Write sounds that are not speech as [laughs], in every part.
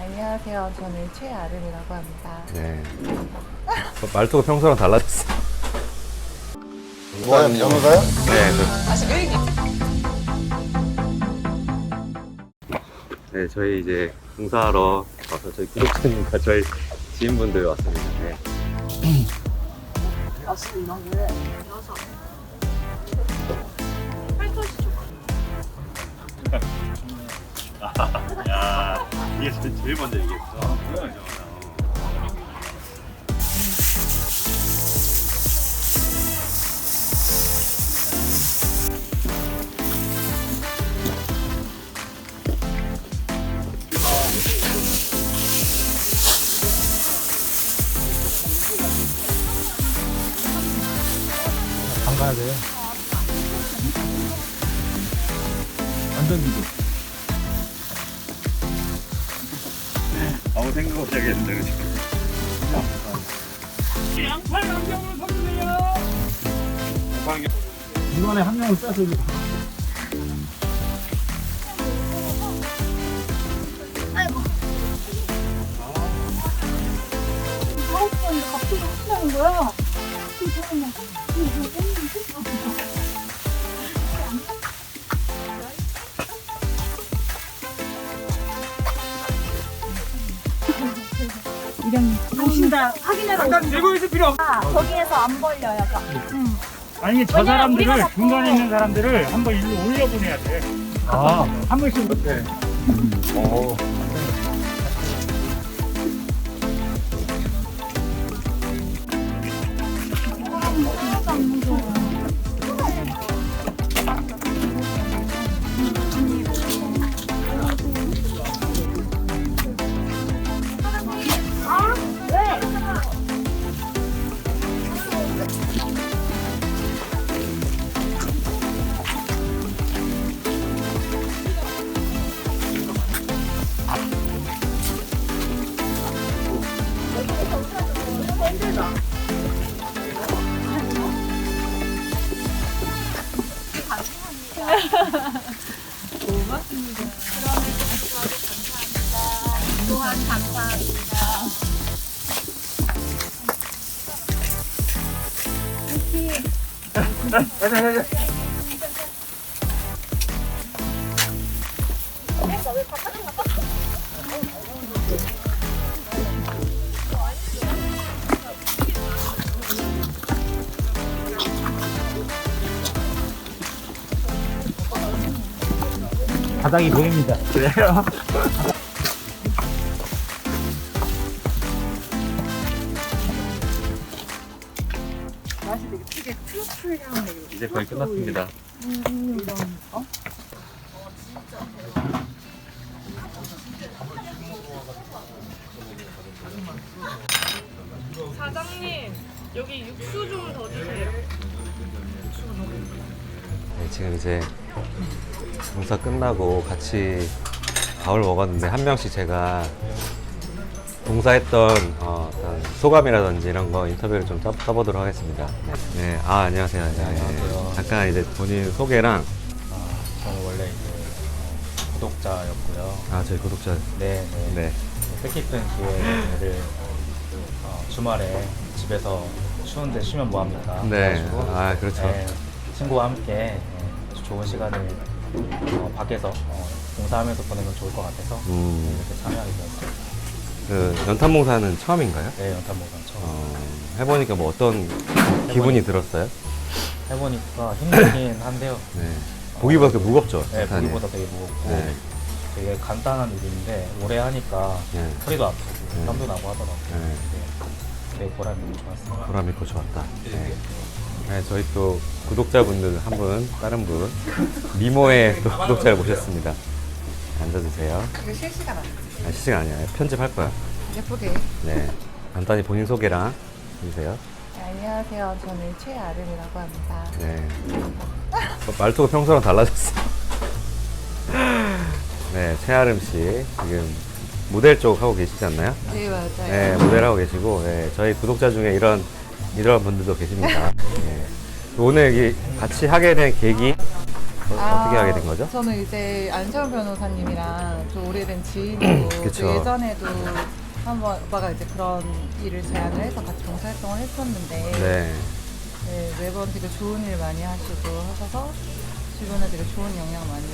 안녕하세요. 저는 최아름이라고 합니다. 네. 어, 말투가 평소랑 달라졌어. 뭐야, 변호사요? 네. 저... 네, 저희 이제 공사하러 와서 저희 구독자님과 저희 지인분들 왔습니다. 네. 야, 이게 제일 먼저 얘기했어. 안 가야 돼. 안전 기도. 생각 없이 하겠는데, 그치? 이번에 한 명을 빼서 이거 사업자인데 갑자기 한다는 거야. 잠깐만. 이 런 당신 다 확인해라. 잠깐 들고 있을 필요 없어. 거기에서 안 벌려요. 응. 아니 저 왜냐면 우리가 사람들을 자꾸- 중간에 있는 사람들을 한번 일로 올려보내야 돼. 아, 한 번씩 못해. 어. 감사합니다. 바닥이 보입니다. 그래요? [laughs] 이제 거의 끝났습니다. 사장님 여기 육수 좀 더 주세요. 네, 지금 이제 공사 끝나고 같이 밥을 먹었는데 한 명씩 제가 공사했던 어, 떤 소감이라든지 이런 거 인터뷰를 좀 써- 써보도록 하겠습니다. 네, 네. 아 안녕하세요. 네, 안녕하세요. 잠깐 이제 본인 소개랑 아, 저는 원래 이제 어, 구독자였고요. 아 저희 구독자 네, 네. 네. 뜻깊은 기회를 어, 주말에 집에서 추운데 쉬면 뭐합니까? 네. 그래가지고, 아, 그렇죠. 네, 친구와 함께 네, 좋은 시간을 어, 밖에서 어, 공사하면서 보내면 좋을 것 같아서 음, 이렇게 참여하게 되었습니다. 그 연탄봉사는 처음인가요? 네, 연탄모관 처음 어, 해보니까 뭐 어떤 기분이 들었어요? 해보니까 힘들긴 한데요. [laughs] 네. 보기보다 무겁죠. 네, 연탄이. 보기보다 되게 무겁고 네. 되게 간단한 일인데 오래 하니까 네. 허리도 아프고 네. 땀도 나고 하더라고요. 네. 네. 되게 보람이 좋았어요. 보람 있고 좋았다. 네. 네, 저희 또 구독자분들 한 분, 다른 분, 미모의 또 구독자를 모셨습니다. 앉아주세요. 이거 실시간 안 돼. 아, 실시간 아니야. 편집할 거야. 예쁘게. 네. 간단히 본인 소개랑 해주세요. 안녕하세요. 저는 최아름이라고 합니다. 네. 어, 말투가 평소랑 달라졌어. 네, 최아름 씨. 지금 모델 쪽 하고 계시지 않나요? 네, 맞아요. 네, 모델 하고 계시고, 네, 저희 구독자 중에 이런, 이런 분들도 계십니다. 네. 오늘 이 같이 하게 된 계기, 어, 떻게 하게 된 거죠? 저는 이제 안시영 변호사님이랑 좀 오래된 지인이고 또 그쵸. 예전에도 한번 오빠가 이제 그런 일을 제안을 해서 같이 봉사활동을 했었는데 네. 네, 매번 되게 좋은 일 많이 하시고 하셔서 주변에 되게 좋은 영향 많이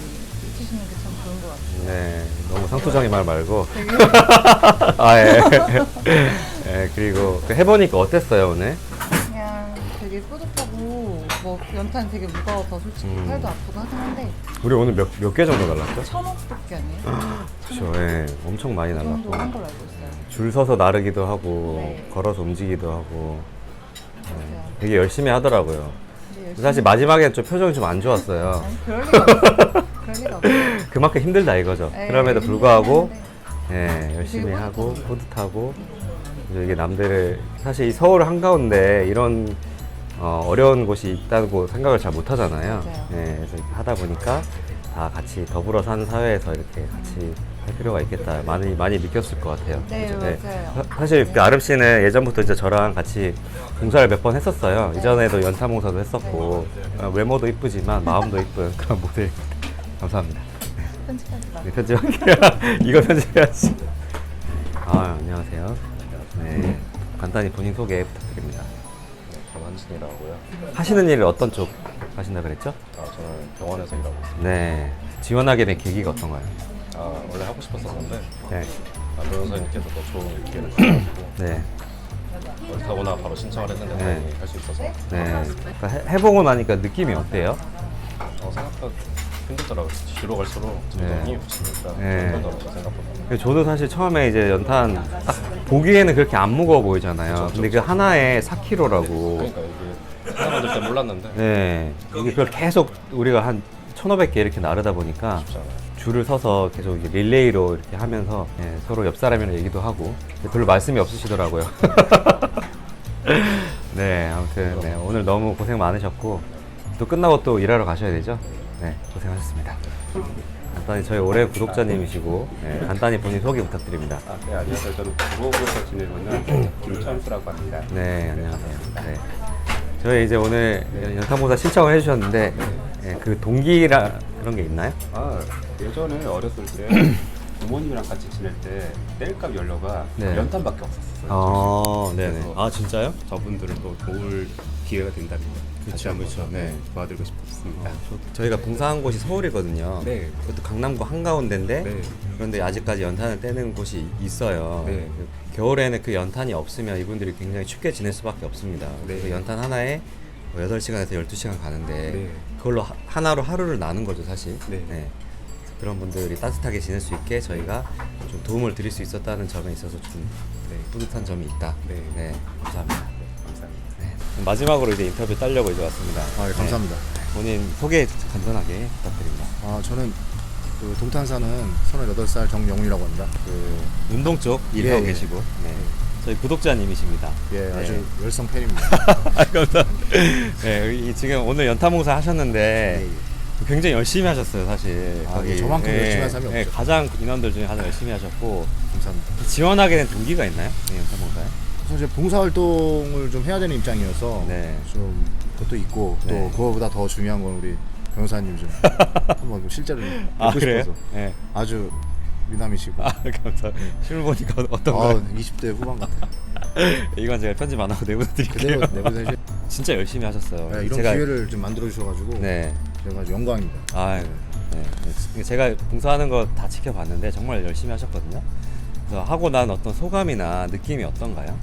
끼치시는 게 참 좋은 것 같아요. 네. 너무 상투적인 말 말고. 되게 [laughs] 아, 예. [laughs] 예, 그리고 그 해보니까 어땠어요, 오늘? 되게 뿌듯하고 뭐 연탄 되게 무거워서 솔직히 음. 팔도 아프고 하긴 한데 우리 오늘 몇, 몇 개 정도 날랐죠? 천억밖에 아니에요. 그쵸, 예. 엄청 많이 그 정도 한 날랐고. 걸로 알고 있어요. 줄 서서 나르기도 하고, 네. 걸어서 움직이기도 하고. 맞아요. 되게 열심히 하더라고요. 근데 열심히- 사실 마지막에 좀 표정이 좀 안 좋았어요. [laughs] 아니, 그럴 리가 없어요. 그럴 리가 없어요. [laughs] 그만큼 힘들다 이거죠. 네, 그럼에도 힘들긴 불구하고 한데. 예, 열심히 하고. 뿌듯하고 이제 이게 남들을 사실 이 서울 한가운데 이런 어, 어려운 곳이 있다고 생각을 잘 못하잖아요. 예, 그래서 하다 보니까 다 같이 더불어 사는 사회에서 이렇게 같이 할 필요가 있겠다 많이 많이 느꼈을 것 같아요. 네, 그죠? 맞아요. 사- 사실 그 아름 씨는 예전부터 이제 저랑 같이 봉사를 몇 번 했었어요. 이전에도 연타 봉사도 했었고 어, 외모도 이쁘지만 마음도 이쁜 그런 모델. 감사합니다. 편집하지 마. 네, 편집할게요. [laughs] 이거 편집해야지. 아, 안녕하세요. 네. 간단히 본인 소개 부탁드립니다. 정한진이라고요. 하시는 일 어떤 쪽 하신다 그랬죠? 아, 저는 병원에서 일하고 있습니다. 네. 지원하게 된 계기가 어떤가요? 아, 원래 하고 싶었었는데 네. 아, 변호사님께서 더 좋은 기회를 주셔가지고 네. 어디서거나 바로 신청을 했는데 네. 다행히 할 수 있어서 네. 그러니까 해, 해보고 나니까 느낌이 어때요? 어, 생각보다 힘들더라고요. 뒤로 갈수록 점점 네. 힘이 붙이니까 네. 힘들더라고요, 생각보다. 저도 사실 처음에 이제 연탄 딱 보기에는 그렇게 안 무거워 보이잖아요. 근데 그 하나에 4kg라고. 그러니까 이게 하나 만들 때 몰랐는데 네. 이게 그걸 계속 우리가 한 1,500개 이렇게 나르다 보니까 쉽지 않아요. 줄을 서서 계속 이제 릴레이로 이렇게 하면서 예, 서로 옆 사람이랑 얘기도 하고 별로 말씀이 없으시더라고요. [laughs] 네, 아무튼 네, 오늘 너무 고생 많으셨고 또 끝나고 또 일하러 가셔야 되죠? 네, 고생하셨습니다. 간단히 저희 올해 구독자님이시고 네, 간단히 본인 소개 부탁드립니다. 아, 네, 안녕하세요. 저는 부곡에서 지내고 있는 김찬수라고 합니다. 네, 안녕하세요. 네. 저희 이제 오늘 연탄봉사 신청을 해주셨는데 예, 그 동기라 그런 게 있나요? 아, 예전에 어렸을 때 [clears throat] 부모님이랑 같이 지낼 때 땔감 연료가 네. 연탄밖에 없었어요. 아, 네네. 그래서 아, 진짜요? 저분들을 또 도울 기회가 된다면 같이 한번 그쵸. 네, 네. 도와드리고 싶습니다. 저희가 봉사한 곳이 서울이거든요. 네. 그것도 강남구 한가운데인데 네. 그런데 아직까지 연탄을 떼는 곳이 있어요. 네. 그 겨울에는 그 연탄이 없으면 이분들이 굉장히 춥게 지낼 수밖에 없습니다. 네. 그 연탄 하나에 뭐 8시간에서 12시간 가는데 네. 그걸로 하, 하나로 하루를 나는 거죠, 사실. 네. 그래서 그런 분들이 따뜻하게 지낼 수 있게 저희가 좀 도움을 드릴 수 있었다는 점에 있어서 좀 네, 뿌듯한 점이 있다. 네. 감사합니다. 감사합니다. 네. 마지막으로 이제 인터뷰 따려고 이제 왔습니다. 아, 예, 감사합니다. 네. 본인 소개 간단하게 부탁드립니다. 아, 저는 그 동탄 사는 28살 정영훈이라고 합니다. 그 운동 쪽 예, 일하고 예. 계시고 네. 저희 구독자님이십니다. 예, 네. 아주 [laughs] 열성 팬입니다. 아, 감사합니다. 네, 이 지금 오늘 연타봉사 하셨는데 예, 예. 굉장히 열심히 하셨어요, 사실. 아, 네, 저만큼 열심히 한 사람이 네, 없죠. 가장 인원들 중에 가장 열심히 하셨고 감사합니다. 지원하게 된 동기가 있나요? 네, 연타봉사에? 사실 봉사활동을 좀 해야 되는 입장이어서 네. 좀 그것도 있고 또 네. 그거보다 더 중요한 건 우리 변호사님 좀 [laughs] 한번 좀 실제로 뵙고 아 그래요? 싶어서 네. 아주 미남이시고 아 감사합니다. 실물 보니까 아, 어떤가요? 20대 후반 같아요. [laughs] 이건 제가 편집 안 하고 내보내 드릴게요. 그대로 내보내 주실 진짜 열심히 하셨어요. 네, 이런 기회를 좀 만들어 주셔가지고 네. 제가 아주 영광입니다. 아, 네. 네. 제가 봉사하는 거 다 지켜봤는데 정말 열심히 하셨거든요. 그래서 하고 난 어떤 소감이나 느낌이 어떤가요?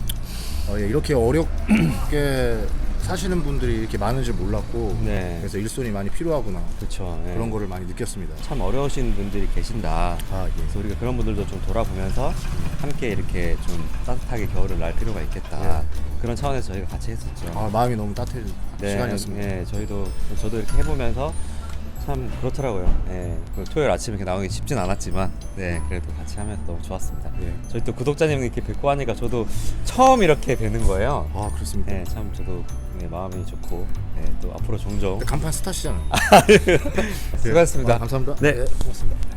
어, 예, 이렇게 어렵게 [clears throat] 사시는 분들이 이렇게 많은 줄 몰랐고 네. 그래서 일손이 많이 필요하구나 그렇죠. 네. 그런 거를 많이 느꼈습니다. 참 어려우신 분들이 계신다. 아, 예. 그래서 우리가 그런 분들도 좀 돌아보면서 함께 이렇게 좀 따뜻하게 겨울을 날 필요가 있겠다. 그런 차원에서 저희가 같이 했었죠. 예. 아, 마음이 너무 따뜻한 네, 시간이었습니다. 네, 저희도 저도 이렇게 해보면서 참 그렇더라고요. 네, 그 토요일 아침에 이렇게 나오기 쉽진 않았지만, 네, 그래도 같이 하면서 너무 좋았습니다. 예. 저희 또 구독자님 이렇게 뵙고 하니까 저도 처음 이렇게 뵈는 거예요. 아, 그렇습니다. 네, 참 저도 네, 마음이 좋고, 네, 또 앞으로 종종 간판 스타시잖아요. [laughs] 수고하셨습니다. 아, 감사합니다. 네. 고맙습니다.